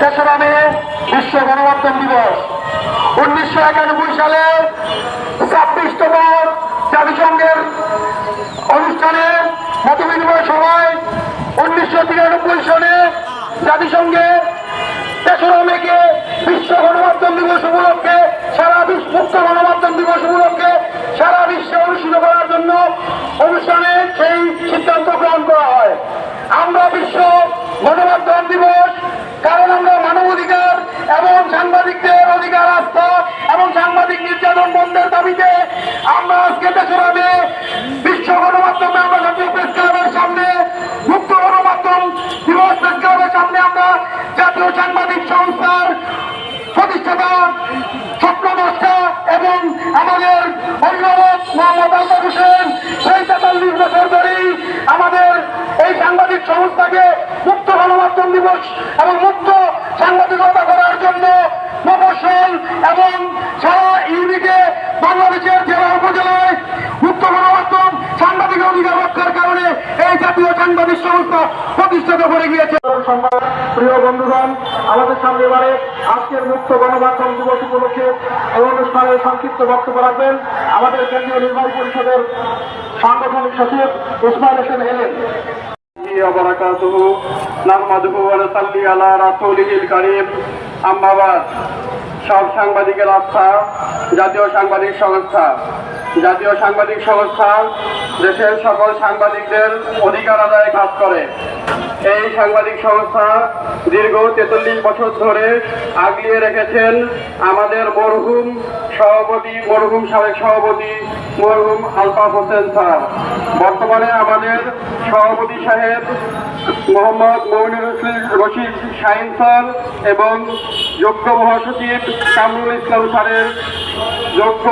তেসরা মে বিশ্ব গণমাধ্যম দিবস। উনিশশো একানব্বই সালে ছাব্বিশতম জাতিসংঘের অনুষ্ঠানে মত বিনিময় সভায় উনিশশো তিরানব্বই সালে জাতিসংঘে তেসরা মেকে বিশ্ব গণমাধ্যম দিবস উপলক্ষে সারা মুক্ত গণমাধ্যম দিবস উপলক্ষে বিশ্বে করার জন্য অনুষ্ঠানে সেই সিদ্ধান্ত গ্রহণ করা হয়। আমরা বিশ্ব গণমাধ্যম দিবস, কারণ আমরা মানবাধিকার এবং সাংবাদিকদের অধিকার আস্থা এবং সাংবাদিক নির্যাতন বন্ধের দাবিতে আমরা আজকে মে বিশ্ব গণমাধ্যমে আমরা জাতীয় প্রেস ক্লাবের সামনে মুক্ত গণমাধ্যম দিবস, প্রেস ক্লাবের সামনে আমরা জাতীয় সাংবাদিক সংস্থার প্রতিষ্ঠাতা স্বপ্নদ্রষ্টা এবং আমাদের অভিভাবক মোহাম্মদ হোসেন, সেই তেতাল্লিশ বছর ধরেই আমাদের এই সাংবাদিক সংস্থাকে মুক্ত গণমাধ্যম দিবস এবং মুক্ত সাংবাদিকতা করার জন্য মফস্বল এবং সারা ইউনিটে বাংলাদেশের জেলা উপজেলায় মুক্ত গণমাধ্যম সাংবাদিক অধিকার রক্ষার কারণে এই জাতীয় সাংবাদিক সংস্থা প্রতিষ্ঠিত করে গিয়েছে। প্রিয় বন্ধুগণ আমাদের সামনে এবারে আজকের মুক্ত গণমাধ্যম দিবস উপলক্ষে এই অনুষ্ঠানে সংক্ষিপ্ত বক্তব্য রাখবেন আমাদের কেন্দ্রীয় নির্বাহী পরিষদের সাংগঠনিক সচিব ইসমাইল হোসেন হেলেন وبركاته نحمده ونصلي على رسوله الكريم أما بعد সব সাংবাদিকের আস্থা জাতীয় সাংবাদিক সংস্থা জাতীয় সাংবাদিক সংস্থা দেশের সকল সাংবাদিকদের অধিকার আদায় কাজ করে। এই সাংবাদিক সংস্থা দীর্ঘ তেতাল্লিশ বছর ধরে আগলিয়ে রেখেছেন আমাদের মরহুম সভাপতি, মরহুম সাবেক সভাপতি, মরহুম আলতাফ হোসেন স্যার। বর্তমানে আমাদের সভাপতি সাহেব মোহাম্মদ মমিনুর রশিদ শাহিন স্যার এবং যোগ্য মহাসচিব কামরুল ইসলাম স্যারের যোগ্য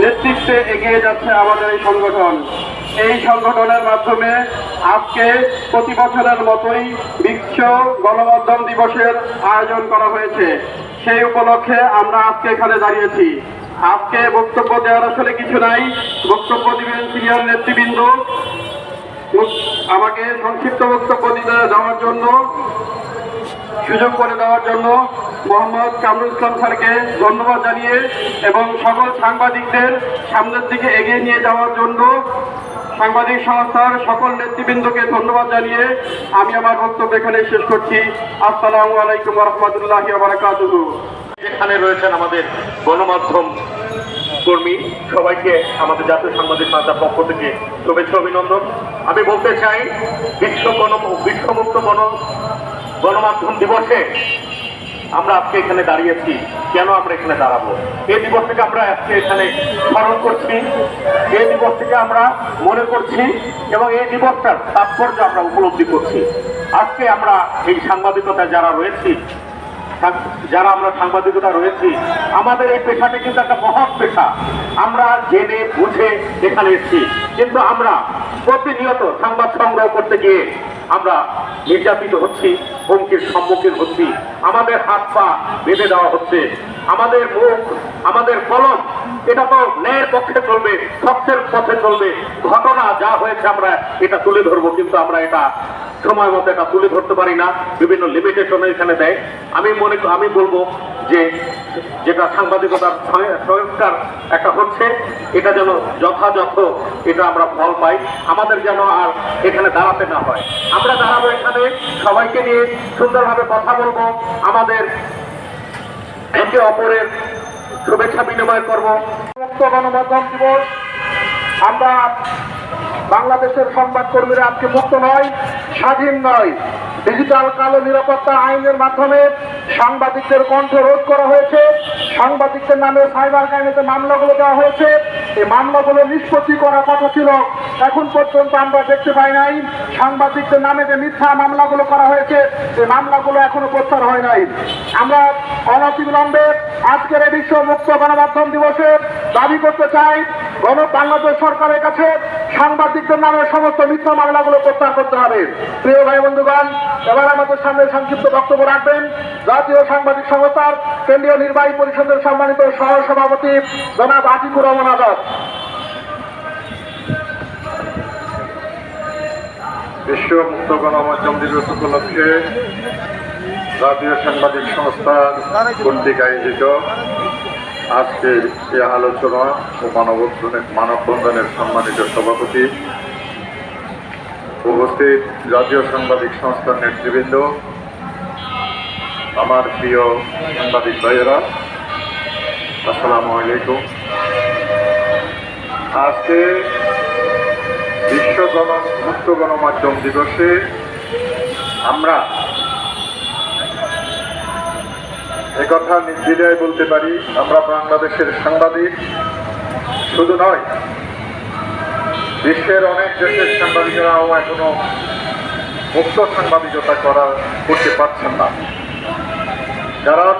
নেতৃত্বে এগিয়ে যাচ্ছে আমাদের এই সংগঠন। এই সংগঠনের মাধ্যমে আজকে প্রতি বছরের মতোই বিশ্ব গণমাধ্যম দিবসের আয়োজন করা হয়েছে। সেই উপলক্ষে আমরা আজকে এখানে দাঁড়িয়েছি। আজকে বক্তব্য দেওয়ার আসলে কিছু নাই। বক্তব্য দিবেন সিনিয়র নেতৃবৃন্দ। আমাকে সংক্ষিপ্ত বক্তব্য দিতে দেওয়ার জন্য সুযোগ করে দেওয়ার জন্য মোহাম্মদ কামরুল ইসলাম স্যারকে ধন্যবাদ জানিয়ে এবং সকল সাংবাদিকদের সামনের দিকে এগিয়ে নিয়ে যাওয়ার জন্য সাংবাদিক সংস্থার সকল নেতৃবৃন্দকে ধন্যবাদ জানিয়ে আমি আমার বক্তব্য এখানে শেষ করছি। আসসালামু আলাইকুম রহমতুল্লাহ বারাকাতুহু। এখানে রয়েছেন আমাদের গণমাধ্যম কর্মী। সবাইকে আমাদের জাতীয় সাংবাদিক মাতার পক্ষ থেকে শুভেচ্ছা অভিনন্দন। আমি বলতে চাই বিশ্ব গণ বিশ্বমুক্ত গণ গণমাধ্যম দিবসে আমরা আজকে এখানে দাঁড়িয়েছি। কেন আমরা এখানে দাঁড়াবো? এই দিবস থেকে আমরা আজকে এখানে স্মরণ করছি। এই দিবস থেকে আমরা মনে করছি এবং এই দিবসটার তাৎপর্য আমরা উপলব্ধি করছি। আজকে আমরা এই সাংবাদিকতায় যারা রয়েছি যারা আমরা সাংবাদিকতা রয়েছি, আমাদের এই পেশাটা কিন্তু একটা মহৎ পেশা। আমরা জেনে, বুঝে এখানে এসেছি। কিন্তু আমরা প্রতিনিয়ত সংবাদ সংগ্রহ করতে গিয়ে আমরা নির্যাতিত হচ্ছি হুমকির সম্মুখীন হচ্ছি। আমাদের হাত পা বেঁধে দেওয়া হচ্ছে। আমাদের মুখ, আমাদের কলম, এটা তো ন্যায়ের পক্ষে চলবে, সত্যের পথে চলবে। ঘটনা যা হয়েছে আমরা এটা তুলে ধরবো, কিন্তু আমরা এটা সময় মতো এটা তুলে ধরতে পারি না। বিভিন্ন লিমিটেশন এখানে দেয়। আমি মনে, আমি বলব যে যেটা সাংবাদিকতার সংস্কার একটা হচ্ছে, এটা যেন যথাযথ, এটা আমরা ফল পাই। আমাদের যেন আর এখানে দাঁড়াতে না হয়। আমরা দাঁড়াবো এখানে। সবাইকে নিয়ে সুন্দরভাবে কথা বলব। আমাদের একে অপরের শুভেচ্ছা বিনিময় করব। মুক্ত গণমাধ্যম দিবস। আমরা বাংলাদেশের সংবাদকর্মীরা আজকে মুক্ত নয়, স্বাধীন নয়। ডিজিটাল কালো নিরাপত্তা আইনের মাধ্যমে সাংবাদিকদের কণ্ঠ রোধ করা হয়েছে। সাংবাদিকদের নামে সাইবার ক্রাইমেতে মামলাগুলো দেওয়া হয়েছে। এই মামলাগুলো নিষ্পত্তি করার কথা ছিল। এখন পর্যন্ত আমরা দেখতে পাই নাই সাংবাদিকদের নামে যে মিথ্যা মামলাগুলো করা হয়েছে এই মামলাগুলো এখনও প্রত্যাহার হয় নাই। আমরা অনতিবিলম্বে আজকের এই বিশ্ব মুক্ত গণমাধ্যম দিবসে দাবি করতে চাই বাংলাদেশ সরকারের কাছে সাংবাদিকদের নামে সমস্ত মিথ্যা মামলাগুলো প্রত্যাহার করতে হবে। প্রিয় ভাই বন্ধুগণ, এবার আমাদের সামনে সংক্ষিপ্ত বক্তব্য রাখবেন। জাতীয় সাংবাদিক সংস্থার কেন্দ্রীয় নির্বাহী পরিষদের সম্মানিত সহ সভাপতি জনাব আতিকুর রহমান আজাদ। বিশ্ব মুক্ত গণমাধ্যম দিবস উপলক্ষে জাতীয় সাংবাদিক সংস্থা কর্তৃক আয়োজিত আজকের এই আলোচনা ও মানববন্ধনের মানববন্ধনের সম্মানিত সভাপতি, উপস্থিত জাতীয় সাংবাদিক সংস্থার নেতৃবৃন্দ, আমার প্রিয় সাংবাদিক ভাইয়েরা, আসসালামু আলাইকুম। আজকে বিশ্ব গণ, মুক্ত গণমাধ্যম দিবসে আমরা একথা নির্দ্বিধায় বলতে পারি, আমরা বাংলাদেশের সাংবাদিক শুধু নয়, বিশ্বের অনেক দেশের সাংবাদিকরাও এখনও মুক্ত সাংবাদিকতা করা করতে পারছেন না। কারণ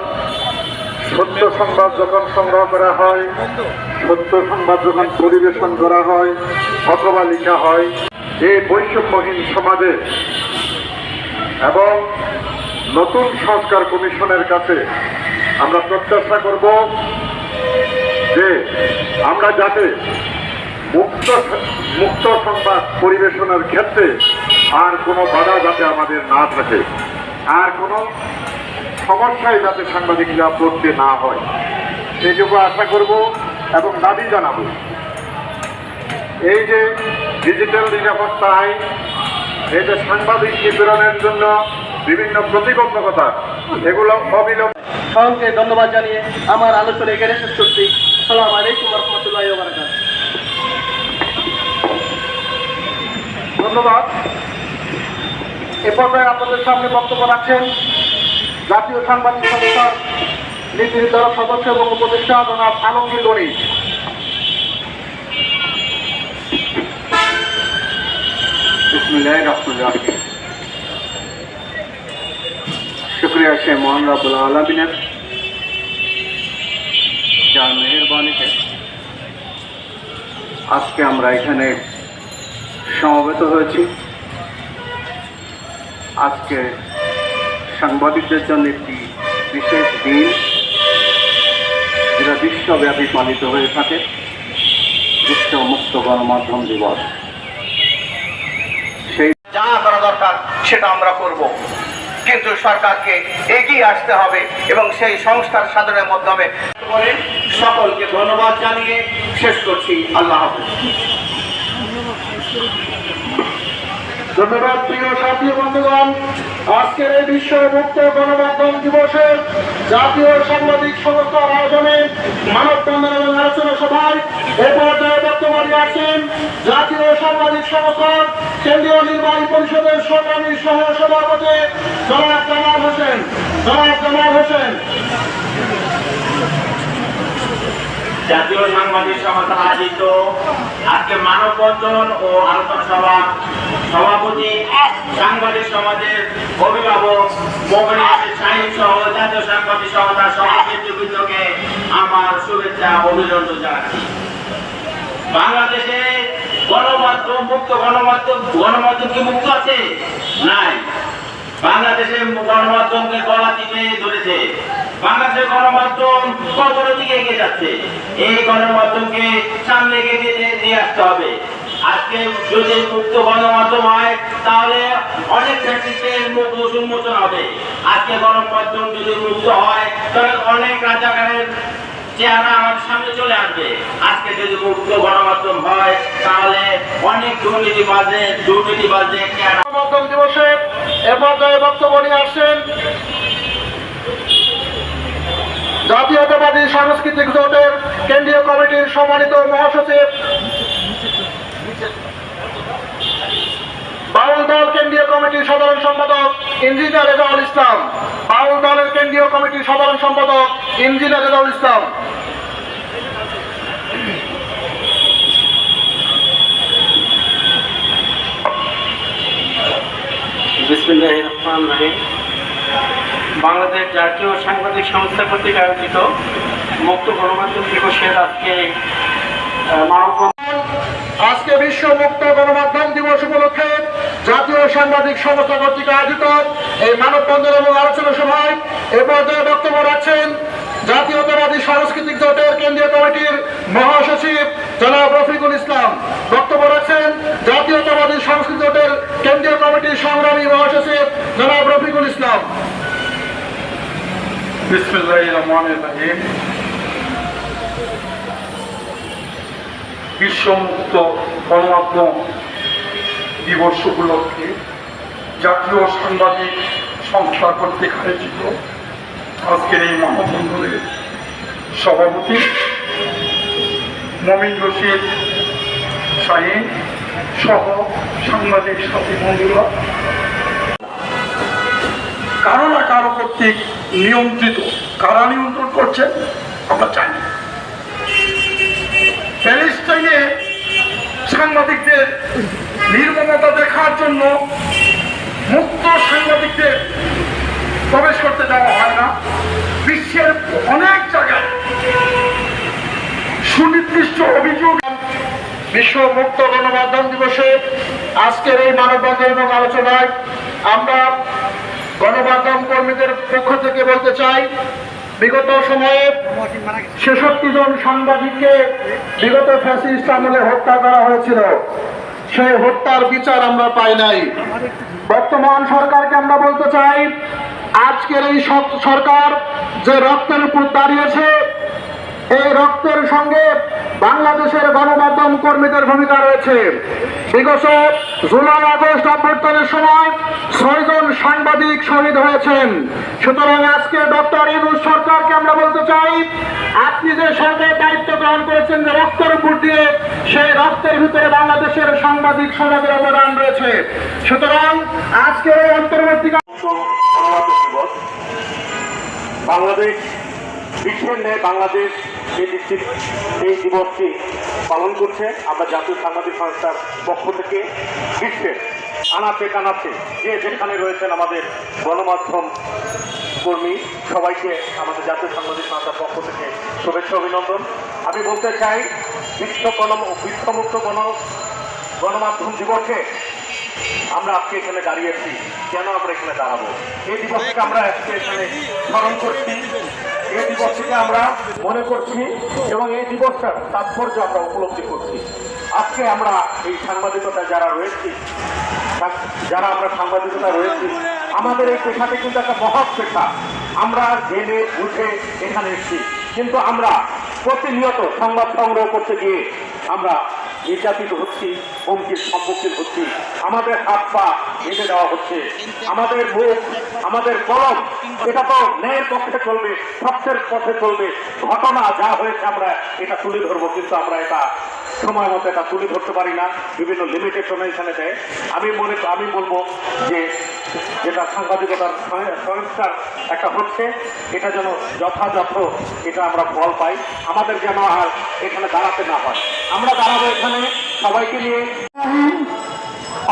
সত্য সংবাদ যখন সংগ্রহ করা হয়, সত্য সংবাদ যখন পরিবেশন করা হয়, অথবা লেখা হয়, এই বৈষম্যহীন সমাজে এবং নতুন সংস্কার কমিশনের কাছে আমরা প্রত্যাশা করব যে আমরা যাতে মুক্ত মুক্ত সংবাদ পরিবেশনের ক্ষেত্রে আর কোনো বাধা যাতে আমাদের না থাকে, আর কোনো সমস্যায় যাতে সাংবাদিকরা পড়তে না হয়। সেইটুকু আশা করব এবং দাবি জানাব। এই যে ডিজিটাল নিরাপত্তা আইন যে সাংবাদিক নিপীড়নের জন্য বিভিন্ন প্রতিবন্ধকতা এগুলো অবিলম্বে সবাইকে ধন্যবাদ জানিয়ে আমার আলোচনা এখানে শেষ করছি। সালাম আলাইকুম রহমতুল্লাহ ধন্যবাদ। এ পর্যায়ে আপনাদের সামনে বক্তব্য রাখছেন জাতীয় সাংবাদিক সংস্থার নীতি নির্ধারক সদস্য এবং উপদেষ্টা জনাব আলমগীর গণিত বিসমিল্লাহ রহমান রাহিম। শুক্রিয়া, সে মোহান রাবুল আলমিনের যার মেহরবানিতে আজকে আমরা এখানে সমবেত হয়েছি। আজকে সাংবাদিকদের জন্য একটি বিশেষ দিন, যেটা বিশ্বব্যাপী পালিত হয়ে থাকে বিশ্ব মুক্ত গণমাধ্যম দিবস। সেই যা করা দরকার, সেটা আমরা করব। কিন্তু সরকারকে এগিয়ে আসতে হবে এবং সেই সংস্কার সাধনের মাধ্যমে সকলকে ধন্যবাদ জানিয়ে শেষ করছি। আল্লাহ হাফেজ। ধন্যবাদ, প্রিয় সাথী বন্ধুগণ। আজকের এই বিশ্ব মুক্ত গণমাধ্যম দিবসে জাতীয় সাংবাদিক সংস্থার আয়োজনে মানববন্ধন এবং আলোচনা সভায় এ পর্যায়ে বর্তমানে আছেন জাতীয় সাংবাদিক সংস্থার কেন্দ্রীয় নির্বাহী পরিষদের সংগ্রামী সহ সভাপতি জনাব জামাল হোসেন। জনাব জামাল হোসেন। জাতীয় সাংবাদিক সংস্থা আয়োজিত আজকে মানববন্ধন ও আলোচনা সভা সভাপতি সাংবাদিক সমাজের অভিভাবক জাতীয় সাংবাদিক আমার শুভেচ্ছা অভিনন্দন জানাচ্ছি। বাংলাদেশে গণমাধ্যম মুক্ত, গণমাধ্যম গণমাধ্যম কি মুক্ত আছে? নাই। বাংলাদেশে গণমাধ্যমকে গলা টিপে ধরেছে? বাংলাদেশের গণমাধ্যম কতর দিকে এগিয়ে যাচ্ছে। এই গণমাধ্যমকে সামনে এগিয়ে নিয়ে আসতে হবে। আজকে যদি মুক্ত গণমাধ্যম হয়, তাহলে অনেক ফ্যাসিস্টের মুখ উন্মোচন হবে। আজকে গণমাধ্যম যদি মুক্ত হয়, তাহলে অনেক রাজাকারের চেহারা আমার সামনে চলে আসবে। আজকে যদি মুক্ত গণমাধ্যম হয়, তাহলে অনেক দুর্নীতিবাজে দুর্নীতিবাজে চেহারা গণমাধ্যম দিবসে এ বক্তব্য নিয়ে আসছেন জাতীয়তাবাদী সাংস্কৃতিক জোটের কেন্দ্রীয় কমিটির সম্মানিত মহাসচিব। বাউল দল কেন্দ্রীয় কমিটির সাধারণ সম্পাদক ইঞ্জিনিয়ার রেজাউল ইসলাম। বাউল দলের কেন্দ্রীয় কমিটির সাধারণ সম্পাদক ইঞ্জিনিয়ার রেজাউল ইসলাম। বিসমুল্লাহ রহমান রহিম। বাংলাদেশ জাতীয় সাংবাদিক সংস্থা কর্তৃক আয়োজিত মুক্ত গণমাধ্যম দিবসের আজকে আজকে বিশ্ব মুক্ত গণমাধ্যম দিবস উপলক্ষে জাতীয় সাংবাদিক সংস্থা কর্তৃক আয়োজিত এই মানববন্ধন এবং আলোচনা সভায় এ পর্যায়ে বক্তব্য রাখছেন জাতীয়তাবাদী সাংস্কৃতিক জোটের কেন্দ্রীয় কমিটির মহাসচিব জনাব রফিকুল ইসলাম। বক্তব্য রাখছেন জাতীয়তাবাদী সংস্কৃতি জোটের কেন্দ্রীয় কমিটির সংগ্রামী মহাসচিব জনাব রফিকুল ইসলাম। বিশ্বমুক্ত গণমাধ্যম দিবস উপলক্ষে জাতীয় সাংবাদিক সংস্থা কর্তৃক আয়োজিত আজকের এই মানববন্ধনের সভাপতি মমিন রশিদ শাহীন সহ সাংবাদিক সাথী বন্ধুরা, কারও না কারও কর্তৃক নিয়ন্ত্রিত। কারা নিয়ন্ত্রণ করছে, আমরা জানি প্যালেস্টাইনে সাংবাদিকদের নির্মমতা দেখার জন্য মুক্ত সাংবাদিকদের প্রবেশ করতে দেওয়া হয় না। বিশ্বের অনেক জায়গায় সুনির্দিষ্ট অভিযোগ বিশ্ব মুক্ত গণমাধ্যম দিবসে আজকের এই মানববন্ধন এবং আলোচনায় আমরা গণমাধ্যম কর্মীদের পক্ষ থেকে বলতে চাই, বিগত সময়ে ছেষট্টি জন সাংবাদিককে বিগত ফ্যাসিস্ট আমলে হত্যা করা হয়েছিল। সেই হত্যার বিচার আমরা পাই নাই। বর্তমান সরকারকে আমরা বলতে চাই, আজকের এই সরকার যে রক্তের উপর দাঁড়িয়েছে এই রক্তের সঙ্গে বাংলাদেশের গণমাধ্যম কর্মীদের ভূমিকা রয়েছে। বিগত জুলাই আগস্ট অভ্যর্থনের সময় ছয়জন সাংবাদিক শহীদ হয়েছেন। সুতরাং আজকে ডক্টর ইনুস সরকারকে আমরা বলতে চাই, আপনি যে সরকারের দায়িত্ব গ্রহণ করেছেন যে রক্তের উপর দিয়ে সেই রক্তের ভিতরে বাংলাদেশের সাংবাদিক সমাজের অবদান রয়েছে। সুতরাং আজকে এই অন্তর্বর্তী বাংলাদেশ বিশ্বের ন্যায় বাংলাদেশ এই দিকটি এই দিবসটি পালন করছে। আমরা জাতীয় সাংবাদিক সংস্থার পক্ষ থেকে বিশ্বের আনাচে কানাচে যে যেখানে রয়েছেন আমাদের গণমাধ্যম কর্মী, সবাইকে আমাদের জাতীয় সাংবাদিক সংস্থার পক্ষ থেকে শুভেচ্ছা অভিনন্দন। আমি বলতে চাই, বিশ্ব গণ বিশ্বমুক্ত গণ গণমাধ্যম দিবসে আমরা আজকে এখানে দাঁড়িয়েছি কেন আমরা এখানে দাঁড়াবো? এই দিবসকে আমরা আজকে এখানে স্মরণ করছি। এই দিবসটিকে আমরা মনে করছি এবং এই দিবসটার তাৎপর্য আমরা উপলব্ধি করছি। আজকে আমরা এই সাংবাদিকতা যারা রয়েছি, যারা আমরা সাংবাদিকতা রয়েছি, আমাদের এই পেশাতে কিন্তু একটা মহৎ পেশা। আমরা জেনে, বুঝে এখানে এসেছি। কিন্তু আমরা প্রতিনিয়ত সংবাদ সংগ্রহ করতে গিয়ে আমরা নির্যাতিত হচ্ছি, হুমকির সম্মুখীন হচ্ছি। আমাদের হাত পা বেঁধে দেওয়া হচ্ছে। আমাদের মুখ, আমাদের কলম, এটা তো ন্যায়ের পক্ষে চলবে, সত্যের পথে চলবে। ঘটনা যা হয়েছে আমরা এটা তুলে ধরবো, কিন্তু আমরা এটা সময় মতো এটা তুলে ধরতে পারি না। বিভিন্ন লিমিটেশন এখানে দেয়। আমি মনে, আমি বলব যে যেটা সাংবাদিকতার সংস্কার একটা হচ্ছে, এটা যেন যথাযথ এটা আমরা ফল পাই। আমাদের যেন আর এখানে দাঁড়াতে না হয়। আমরা দাঁড়াবো এখানে, সবাইকে নিয়ে।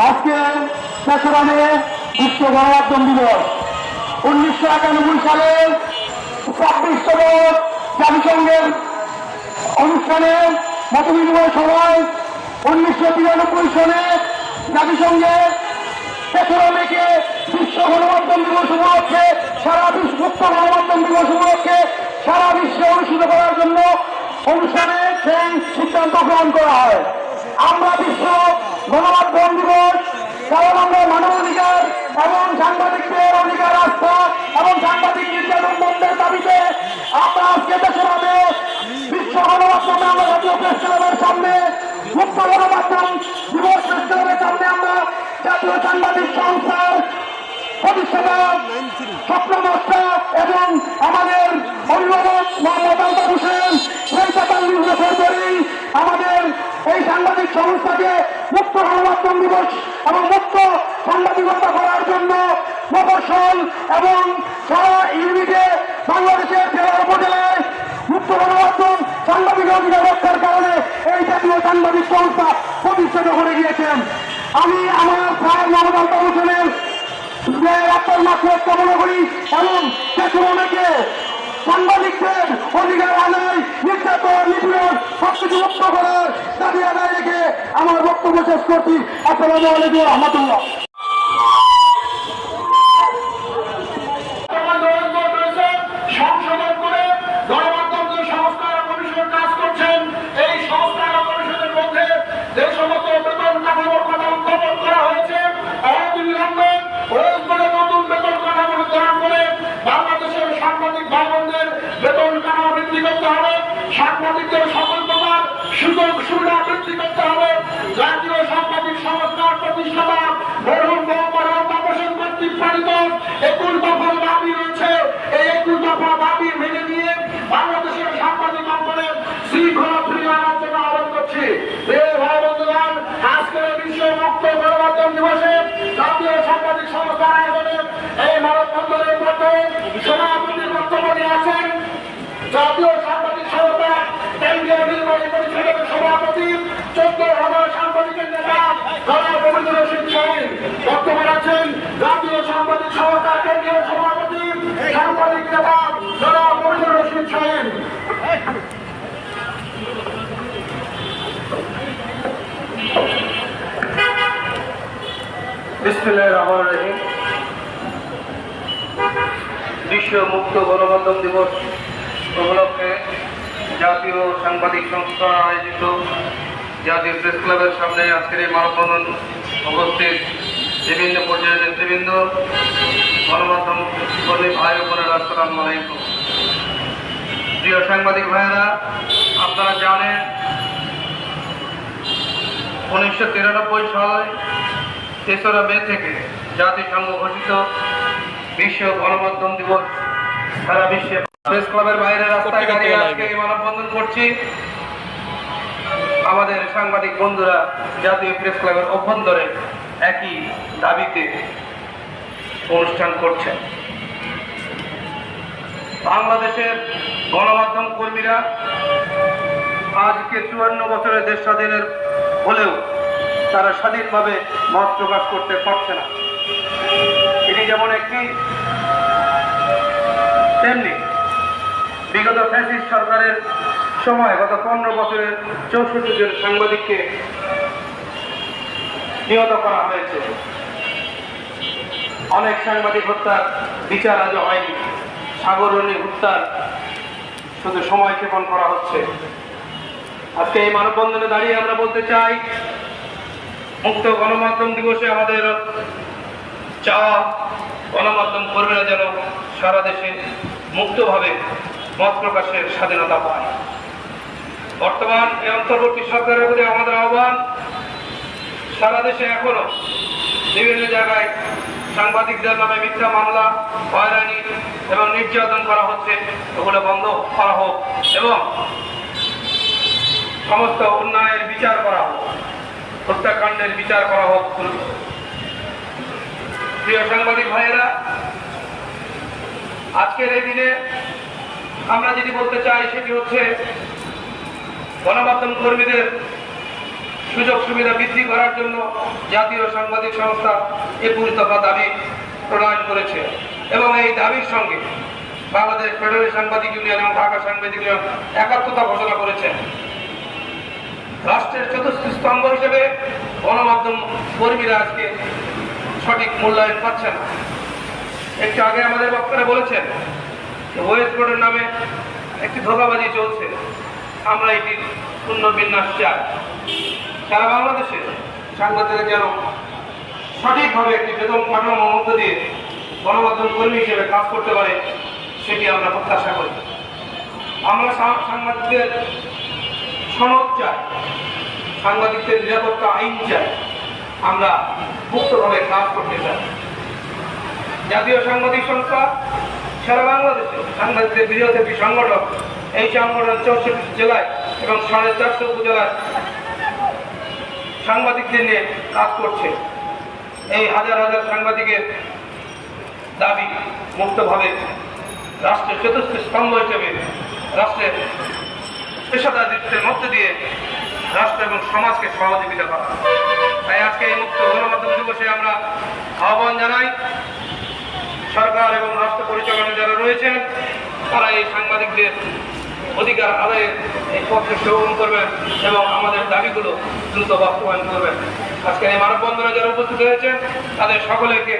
আজকে তেসরা বিশ্ব গণমাধ্যম দিবস। উনিশশো একানব্বই সালে ছাব্বিশতম জাতিসংঘের অনুষ্ঠানে মত বিনিময় সভায় উনিশশো তিরানব্বই সালে জাতিসংঘে তেসরা মেকে বিশ্ব গণমাধ্যম দিবস উপলক্ষে, সারা বিশ্ব গণমাধ্যম দিবস উপলক্ষে সারা বিশ্বে অনুষ্ঠিত করার জন্য অনুষ্ঠানে সেই সিদ্ধান্ত গ্রহণ করা হয়। আমরা বিশ্ব গণমাধ্যম দিবস কারণ আমরা মানবাধিকার এবং সাংবাদিকদের অধিকার আস্থা এবং সাংবাদিক নির্যাতন বন্ধের দাবিতে আমরা আজকে দেশের আগে বিশ্ব গণমাধ্যমে আমরা জাতীয় প্রেস ক্লাবের সামনে মুক্ত গণমাধ্যম দিবস প্রেস ক্লাবের সামনে আমরা জাতীয় সাংবাদিক সংস্থার প্রতিষ্ঠাতা স্বপ্নদ্রষ্টা এবং আমাদের অভিভাবক মোহাম্মদ আলতাফ হোসেন বছর আমাদের এই সাংবাদিক সংস্থাকে মুক্ত গণমাধ্যম দিবস এবং মুক্ত সাংবাদিকতা করার জন্য মফসল এবং সারা ইউনিটে বাংলাদেশের জেলা উপজেলায় মুক্ত গণমাধ্যম সাংবাদিক অধিকার রক্ষার কারণে এই জাতীয় সাংবাদিক সংস্থা প্রতিষ্ঠিত করে গিয়েছেন আমি আমার প্রায় মোহাম্মদ আলতাফ হোসেনের আপনার মাত্র কামনা করি এবং দেশের অনেকে সাংবাদিকদের অধিকার আদায় নির্যাতন নিপীড়ন সবকিছু মুক্ত করার দাবি আদায় রেখে আমার বক্তব্য শেষ করছি। আসসালামু আলাইকুম রহমতুল্লাহ। সংস্কার প্রতিষ্ঠাতা মরহুম মোহাম্মদ তাপসেন কর্তৃক পালিত একুশ রয়েছে। বাংলাদেশের সাংবাদিক অঙ্গনের শৃঙ্খলা ফিরিয়ে আনার জন্য আহ্বান করছি ভাই বন্ধুগণ, আজকের বিশ্ব মুক্ত গণমাধ্যম দিবসে জাতীয় সাংবাদিক সংস্থার আয়োজনে এই মানববন্ধনের মধ্যে সভাপতির বক্তব্য নিয়ে জাতীয় সাংবাদিক সংস্থা কেন্দ্রীয় নির্বাহী সভাপতি চোদ্দ নেতা, জনাব রবীন্দ্র সিং শাহীন বক্তব্য রাখছেন জাতীয় সাংবাদিক সংস্থা কেন্দ্রীয় সভাপতি, সাংবাদিক নেতা, জনাব রবীন্দ্র রহিম। বিশ্ব মুক্ত গণমাধ্যম দিবস উপলক্ষে জাতীয় সাংবাদিক সংস্থা আয়োজিত জাতীয় প্রেস ক্লাবের সামনে আজকের এই মানববন্ধন উপস্থিত বিভিন্ন পর্যায়ের নেতৃবৃন্দ, গণমাধ্যম কর্মী ভাই বোনেরা, আসসালামু আলাইকুম। প্রিয় সাংবাদিক ভাইয়েরা, আপনারা জানেন, উনিশশো তিরানব্বই সালে তেসরা মে থেকে জাতিসংঘ ঘোষিত বিশ্ব গণমাধ্যম দিবস সারা বিশ্বে প্রেস ক্লাবের বাইরে রাস্তায় দাঁড়িয়ে আজকে মানববন্ধন করছি। আমাদের সাংবাদিক বন্ধুরা জাতীয় প্রেস ক্লাবের অভ্যন্তরে একই দাবিতে অনুষ্ঠান করছেন। বাংলাদেশের গণমাধ্যম কর্মীরা আজকে চুয়ান্ন বছরের দেশ স্বাধীনের হলেও তারা স্বাধীনভাবে মত প্রকাশ করতে পারছে না। এটি যেমন একটি তেমনি বিগত ফ্যাসিস্ট সরকারের সময় গত পনেরো বছরের চৌষট্টি জন সাংবাদিককে নিহত করা হয়েছে। অনেক সাংবাদিক হত্যার বিচার আজও হয়নি। সাগরণী হত্যার শুধু সময় ক্ষেপণ করা হচ্ছে। আজকে এই মানববন্ধনে দাঁড়িয়ে আমরা বলতে চাই, মুক্ত গণমাধ্যম দিবসে আমাদের চাওয়া গণমাধ্যম কর্মীরা যেন সারা দেশে মুক্তভাবে মত প্রকাশের স্বাধীনতা পায়। বর্তমান এই অন্তর্বর্তী সরকারের প্রতি আমাদের আহ্বান, সারা দেশে এখনও বিভিন্ন জায়গায় সাংবাদিকদের নামে মিথ্যা মামলা, হয়রানি এবং নির্যাতন করা হচ্ছে ওগুলো বন্ধ করা হোক এবং সমস্ত অন্যায়ের বিচার করা হোক, হত্যাকাণ্ডের বিচার করা হোক। প্রিয় সাংবাদিক ভাইয়েরা, আজকের এই দিনে আমরা যেটি বলতে চাই সেটি হচ্ছে গণমাধ্যম কর্মীদের সুযোগ সুবিধা বৃদ্ধি করার জন্য জাতীয় সাংবাদিক সংস্থা একুশ দফা দাবি প্রণয়ন করেছে। এবং এই দাবির সঙ্গে বাংলাদেশ ফেডারেল সাংবাদিক ইউনিয়ন এবং ঢাকা সাংবাদিক ইউনিয়ন একাত্মতা ঘোষণা করেছে। রাষ্ট্রের চতুর্থ স্তম্ভ হিসেবে গণমাধ্যম কর্মীরা আজকে সঠিক মূল্যায়ন পাচ্ছে না। একটু আগে আমাদের বক্তারা বলেছেন ওয়েস্ট বোর্ডের নামে একটি ধোকাবাজি চলছে। আমরা এটির পুনর্বিন্যাস চাই। সারা বাংলাদেশে সাংবাদিকরা যেন সঠিকভাবে একটি বেতন কাঠামোর মধ্য দিয়ে গণমাধ্যম কর্মী হিসেবে কাজ করতে পারে, সেটি আমরা প্রত্যাশা করি। আমরা সাংবাদিকদের সনদ চাই, সাংবাদিকদের নিরাপত্তা আইন চাই, আমরা মুক্তভাবে কাজ করতে চাই। জাতীয় সাংবাদিক সংস্থা সারা বাংলাদেশে সাংবাদিকদের বৃহৎ একটি সংগঠন। এই সংগঠন চৌষট্টি জেলায় এবং সাড়ে চারশো উপজেলায় সাংবাদিকদের নিয়ে কাজ করছে। এই হাজার হাজার সাংবাদিকের দাবি মুক্তভাবে রাষ্ট্রের চতুর্থ স্তম্ভ হিসেবে রাষ্ট্রের পেশাদারিত্বের মধ্যে দিয়ে রাষ্ট্র এবং সমাজকে সহযোগিতা করা। তাই আজকে এই মুক্ত গণমাধ্যম দিবসে আমরা আহ্বান জানাই সরকার এবং রাষ্ট্র পরিচালনা যারা রয়েছেন, তারা এই সাংবাদিকদের অধিকার আদায়ের পথে সেবন করবেন এবং আমাদের দাবিগুলো দ্রুত বাস্তবায়ন করবেন। আজকে এই মানববন্ধনে যারা উপস্থিত হয়েছেন, তাদের সকলেকে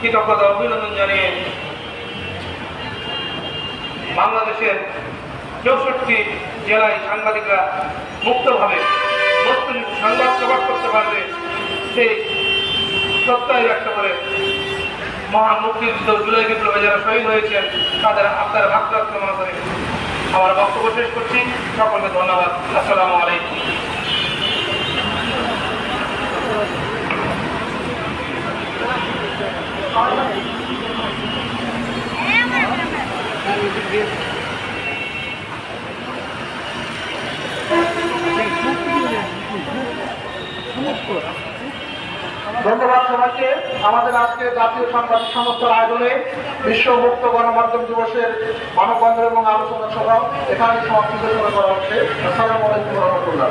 কৃতজ্ঞতা, অভিনন্দন জানিয়ে বাংলাদেশের চৌষট্টি জেলায় সাংবাদিকরা মুক্তভাবে বস্তুনিষ্ঠ সংবাদ প্রকাশ করতে পারবে, সেই প্রত্যয় ব্যক্ত করে মহান মুক্তিযুদ্ধ জুলাই বিপ্লবে যারা শহীদ হয়েছেন তাদের আপনার ভাগ্যাত কামনা করে আমার বক্তব্য শেষ করছি। সকলকে ধন্যবাদ। আসসালামু আলাইকুম। ধন্যবাদ সবাইকে। আমাদের আজকে জাতীয় সাংবাদিক সংস্থার আয়োজনে বিশ্ব মুক্ত গণমাধ্যম দিবসের মানববন্ধন এবং আলোচনা সভা এখানে সমাপ্তি করা হচ্ছে। আসসালামু আলাইকুম রহমতুল্লাহ।